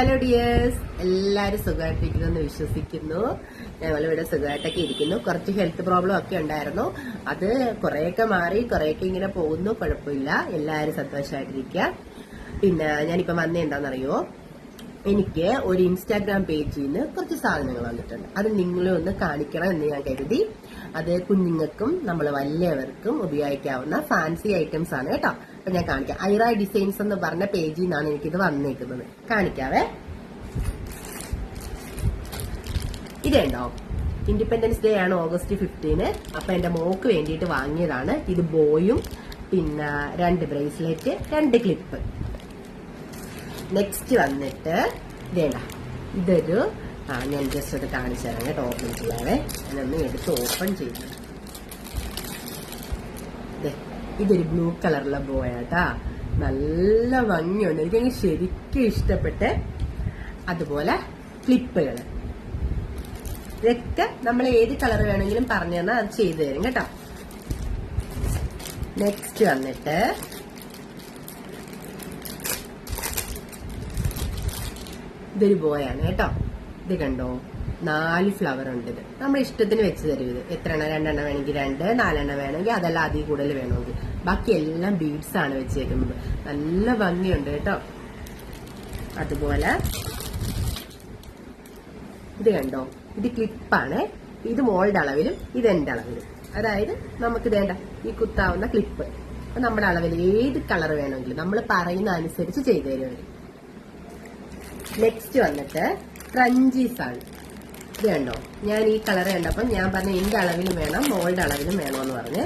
Hello dears എല്ലാവരും സുഖമായിട്ടിരിക്കുന്നെന്ന് വിശ്വസിക്കുന്നു. ഞങ്ങളിവിടെ സുഖമായിട്ടൊക്കെ ഇരിക്കുന്നു. കുറച്ച് ഹെൽത്ത് പ്രോബ്ലം ഒക്കെ ഉണ്ടായിരുന്നു. അത് കുറേയൊക്കെ മാറി കുറേയൊക്കെ ഇങ്ങനെ പോകുന്നു. കുഴപ്പമില്ല. എല്ലാവരും സന്തോഷമായിട്ടിരിക്കുക. പിന്നെ ഞാനിപ്പോൾ വന്നേ എന്താണെന്നറിയോ? എനിക്ക് ഒരു ഇൻസ്റ്റാഗ്രാം പേജിൽ നിന്ന് കുറച്ച് സാധനങ്ങൾ വന്നിട്ടുണ്ട്. അത് നിങ്ങളെ ഒന്ന് കാണിക്കണം എന്ന് ഞാൻ കരുതി. അത് കുഞ്ഞുങ്ങൾക്കും നമ്മൾ വലിയവർക്കും ഉപയോഗിക്കാവുന്ന ഫാൻസി ഐറ്റംസ് ആണ് കേട്ടോ. അപ്പൊ ഞാൻ കാണിക്കാം. ഐറ ഡിസൈൻസ് എന്ന് പറഞ്ഞ പേജിൽ നിന്നാണ് എനിക്കിത് വന്നേക്കുന്നത്. കാണിക്കാവേ. ഇതുണ്ടോ ഇൻഡിപെൻഡൻസ് ഡേ ആണ് ഓഗസ്റ്റ് ഫിഫ്റ്റീന് അപ്പൊ എന്റെ മോക്ക് വേണ്ടിയിട്ട് വാങ്ങിയതാണ്. ഇത് ബോയും പിന്നെ രണ്ട് ബ്രേസ്ലെറ്റ് രണ്ട് ക്ലിപ്പ് നെക്സ്റ്റ് വന്നിട്ട് ഇതേണ്ട ഇതൊരു ഞാൻ ജസ്റ്റ് അത് കാണിച്ചു തരാം കേട്ടോ ഓപ്പൺ ചെയ്യാവേ. ഞാനൊന്ന് എടുത്ത് ഓപ്പൺ ദേ, ഇതൊരു ബ്ലൂ കളറുള്ള ബോയാട്ടാ നല്ല ഭംഗിയുണ്ട്. എനിക്കങ്ങ് ശരിക്കും ഇഷ്ടപ്പെട്ട് അതുപോലെ ക്ലിപ്പുകൾ ഇതൊക്കെ നമ്മൾ ഏത് കളർ വേണമെങ്കിലും പറഞ്ഞു തന്നാൽ അത് ചെയ്തു തരും കേട്ടോ. നെക്സ്റ്റ് വന്നിട്ട് ഇതൊരു ബോയാണ് കേട്ടോ. ഇത് കണ്ടോ? നാല് ഫ്ലവർ ഉണ്ട് ഇത്. നമ്മുടെ ഇഷ്ടത്തിന് വെച്ച് തരും ഇത്. എത്ര എണ്ണം രണ്ടെണ്ണം വേണമെങ്കിൽ രണ്ട് നാലെണ്ണം വേണമെങ്കിൽ അതെല്ലാം അതിൽ കൂടുതൽ വേണമെങ്കിൽ. ബാക്കി എല്ലാം ബീഡ്സ് ആണ് വെച്ചേക്കുന്നത്. നല്ല ഭംഗിയുണ്ട് കേട്ടോ. അതുപോലെ ഇത് കണ്ടോ? ഇത് ക്ലിപ്പാണ് ഇത് മോളുടെ അളവിലും ഇത് എന്റെ അളവിലും. അതായത് നമുക്ക് വേണ്ട ഈ കുത്താവുന്ന ക്ലിപ്പ് നമ്മുടെ അളവിൽ ഏത് കളർ വേണമെങ്കിലും നമ്മൾ പറയുന്ന അനുസരിച്ച് ചെയ്തു തരും അവർ നെക്സ്റ്റ് വന്നിട്ട് ഫ്രഞ്ചീസ് ആണ്. ഇത് കണ്ടോ? ഞാൻ ഈ കളർ കണ്ടപ്പോൾ ഞാൻ പറഞ്ഞ എന്റെ അളവിലും വേണം മോളുടെ അളവിലും വേണമെന്ന് പറഞ്ഞ്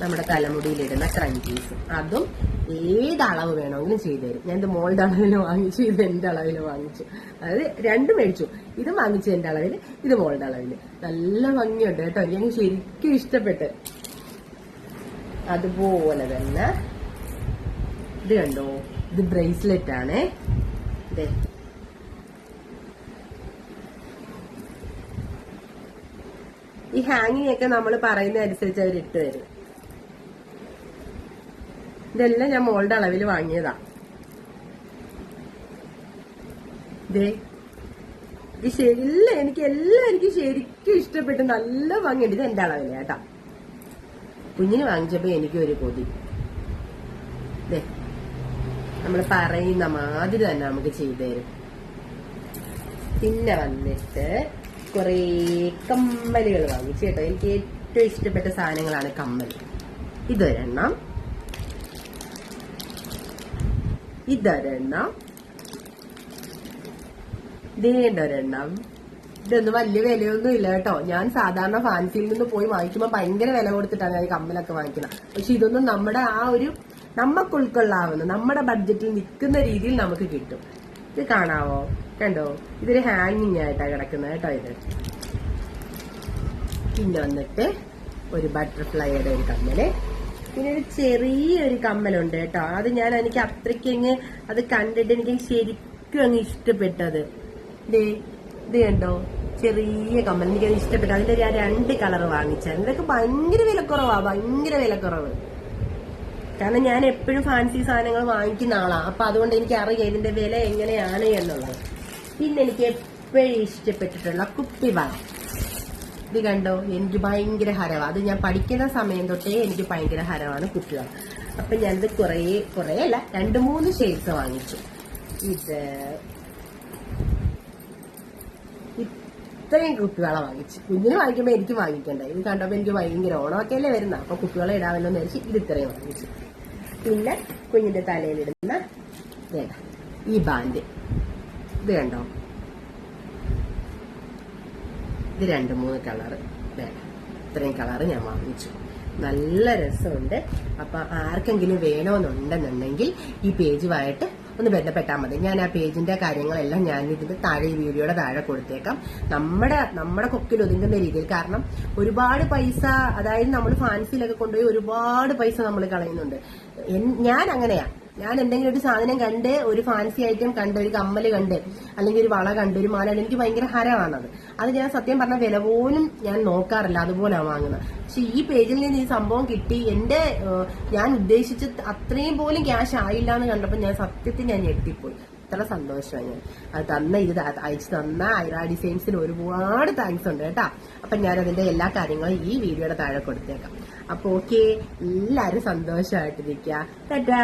നമ്മുടെ തലമുടിയിലിടുന്ന ക്രഞ്ചീസ് അതും ഏത് അളവ് വേണമെങ്കിലും ചെയ്തു തരും. ഞാൻ ഇത് മോളുടെ അളവിൽ വാങ്ങിച്ചു ഇത് എന്റെ അളവിൽ വാങ്ങിച്ചു. അതായത് രണ്ടും മേടിച്ചു. ഇത് വാങ്ങിച്ചു എന്റെ അളവിൽ ഇത് മോളുടെ അളവിൽ നല്ല ഭംഗിയുണ്ട് കേട്ടോ. എനിക്ക് ശരിക്കും ഇഷ്ടപ്പെട്ട്. അതുപോലെ തന്നെ ഇത് കണ്ടോ? ഇത് ബ്രേസ്ലെറ്റ് ആണ്. ഇതേ ഈ ഹാങ്ങിങ് ഒക്കെ നമ്മൾ പറയുന്ന അനുസരിച്ച് അവർ ഇട്ട് തരും. ഇതെല്ലാം ഞാൻ മോളുടെ അളവിൽ വാങ്ങിയതാ. ദേ ഇത് ശരിയല്ല എനിക്ക് എല്ലാം എനിക്ക് ശരിക്കും ഇഷ്ടപ്പെട്ട് നല്ല ഇത് എന്റെ അളവിൽ കേട്ടാ. കുഞ്ഞിന് വാങ്ങിച്ചപ്പോ എനിക്ക് ഒരു കൊതി. ദേ നമ്മൾ പറയുന്ന മാതിരി തന്നെ നമുക്ക് ചെയ്തു തരും. പിന്നെ വന്നിട്ട് കുറേ കമ്മലുകൾ വാങ്ങിച്ചു കേട്ടോ. എനിക്ക് ഏറ്റവും ഇഷ്ടപ്പെട്ട സാധനങ്ങളാണ് കമ്മൽ. ഇതൊരെണ്ണം. ഇതൊരെണ്ണം. ഇതേണ്ടൊരെണ്ണം ഇതൊന്നും വലിയ വിലയൊന്നും ഇല്ല കേട്ടോ. ഞാൻ സാധാരണ ഫാൻസിയിൽ നിന്ന് പോയി വാങ്ങിക്കുമ്പോൾ ഭയങ്കര വില കൊടുത്തിട്ടാണ് ഞാൻ കമ്മലൊക്കെ വാങ്ങിക്കുന്നത് പക്ഷെ ഇതൊന്നും നമ്മുടെ ആ ഒരു നമുക്ക് ഉൾക്കൊള്ളാവുന്ന നമ്മുടെ ബഡ്ജറ്റിൽ നിൽക്കുന്ന രീതിയിൽ നമുക്ക് കിട്ടും. ഇത് കാണാവോ? കണ്ടോ? ഇതൊരു ഹാങ്ങിങ് ആയിട്ടാണ് കിടക്കുന്നത് കേട്ടോ ഇത്. പിന്നെ വന്നിട്ട് ഒരു ബട്ടർഫ്ലൈയുടെ ഒരു കമ്മൽ. പിന്നെ ഒരു ചെറിയൊരു കമ്മലുണ്ട് കേട്ടോ. അത് ഞാൻ എനിക്ക് അത്രയ്ക്ക് അങ്ങ് അത് കണ്ടിട്ട് എനിക്ക് ശരിക്കും അങ്ങ് ഇഷ്ടപ്പെട്ടത്. ദേ ഇത് കണ്ടോ? ചെറിയ കമ്മൽ. എനിക്കത് ഇഷ്ടപ്പെട്ടു. അതിന്റെ ഞാൻ രണ്ട് കളർ വാങ്ങിച്ചായിരുന്നു ഇതൊക്കെ ഭയങ്കര വിലക്കുറവാ ഭയങ്കര വിലക്കുറവ്. കാരണം ഞാൻ എപ്പോഴും ഫാൻസി സാധനങ്ങൾ വാങ്ങിക്കുന്ന ആളാ. അപ്പൊ അതുകൊണ്ട് എനിക്ക് അറിയാം ഇതിന്റെ വില എങ്ങനെയാണ് എന്നുള്ളത്. പിന്നെ എനിക്ക് എപ്പോഴും ഇഷ്ടപ്പെട്ടിട്ടുള്ള കുപ്പി കുപ്പിവാൾ ഇത് കണ്ടോ? എനിക്ക് ഭയങ്കര ഹരവാ. അത് ഞാൻ പഠിക്കുന്ന സമയം തൊട്ടേ എനിക്ക് ഭയങ്കര ഹരവാണ് കുട്ടികൾ. അപ്പൊ ഞാനിത് കുറേ കുറേ അല്ല രണ്ട് മൂന്ന് ഷെയ്ഡ്സ് വാങ്ങിച്ചു. ഇത് ഇത്രയും കുപ്പിവള വാങ്ങിച്ചു. കുഞ്ഞിന് വാങ്ങിക്കുമ്പോൾ എനിക്ക് വാങ്ങിക്കണ്ടേ. ഇത് കണ്ടപ്പോൾ എനിക്ക് ഭയങ്കര ഓണമൊക്കെ അല്ലേ വരുന്ന. അപ്പൊ കുപ്പിവള ഇടാമല്ലോ എന്ന് വെച്ച് ഇത് ഇത്രയും വാങ്ങിച്ചു. പിന്നെ കുഞ്ഞിന്റെ തലയിലിടുന്ന ഈ ബാൻഡ് ഇത് കണ്ടോ? ഇത് രണ്ട് മൂന്ന് കളറ് വേണം ഇത്രയും കളറ് ഞാൻ വാങ്ങിച്ചു. നല്ല രസമുണ്ട്. അപ്പൊ ആർക്കെങ്കിലും വേണമെന്നുണ്ടെന്നുണ്ടെങ്കിൽ ഈ പേജുമായിട്ട് ഒന്ന് ബന്ധപ്പെട്ടാൽ മതി. ഞാൻ ആ പേജിന്റെ കാര്യങ്ങളെല്ലാം ഞാൻ ഇതിന്റെ താഴെ ഈ വീഡിയോയുടെ താഴെ കൊടുത്തേക്കാം. നമ്മുടെ നമ്മുടെ കൊക്കിൽ ഒതുങ്ങുന്ന രീതിയിൽ കാരണം ഒരുപാട് പൈസ അതായത് നമ്മൾ ഫാൻസിയിലൊക്കെ കൊണ്ടുപോയി ഒരുപാട് പൈസ നമ്മൾ കളയുന്നുണ്ട്. ഞാൻ അങ്ങനെയാ. ഞാൻ എന്തെങ്കിലും ഒരു സാധനം കണ്ട് ഒരു ഫാൻസി ഐറ്റം കണ്ട് ഒരു കമ്മൽ കണ്ട് അല്ലെങ്കിൽ ഒരു വള കണ്ട് ഒരു മാല എനിക്ക് ഭയങ്കര ഹരമാണത്. അത് ഞാൻ സത്യം പറഞ്ഞ വില പോലും ഞാൻ നോക്കാറില്ല അതുപോലെയാണ് വാങ്ങുന്നത് പക്ഷെ ഈ പേജിൽ നിന്ന് ഈ സംഭവം കിട്ടി എന്റെ ഞാൻ ഉദ്ദേശിച്ച അത്രയും പോലും ക്യാഷ് ആയില്ല എന്ന് കണ്ടപ്പോൾ ഞാൻ സത്യത്തിൽ ഞാൻ ഞെട്ടിപ്പോയി. അത്ര സന്തോഷമായി ഞാൻ. അത് തന്ന ഇത് അയച്ചു തന്ന ഐറ ഡിസൈൻസിന് ഒരുപാട് താങ്ക്സ് ഉണ്ട് കേട്ടോ. അപ്പൊ ഞാൻ അതിന്റെ എല്ലാ കാര്യങ്ങളും ഈ വീഡിയോയുടെ താഴെ കൊടുത്തേക്കാം. അപ്പൊ ഓക്കെ എല്ലാരും സന്തോഷമായിട്ടിരിക്കുക ടാറ്റാ.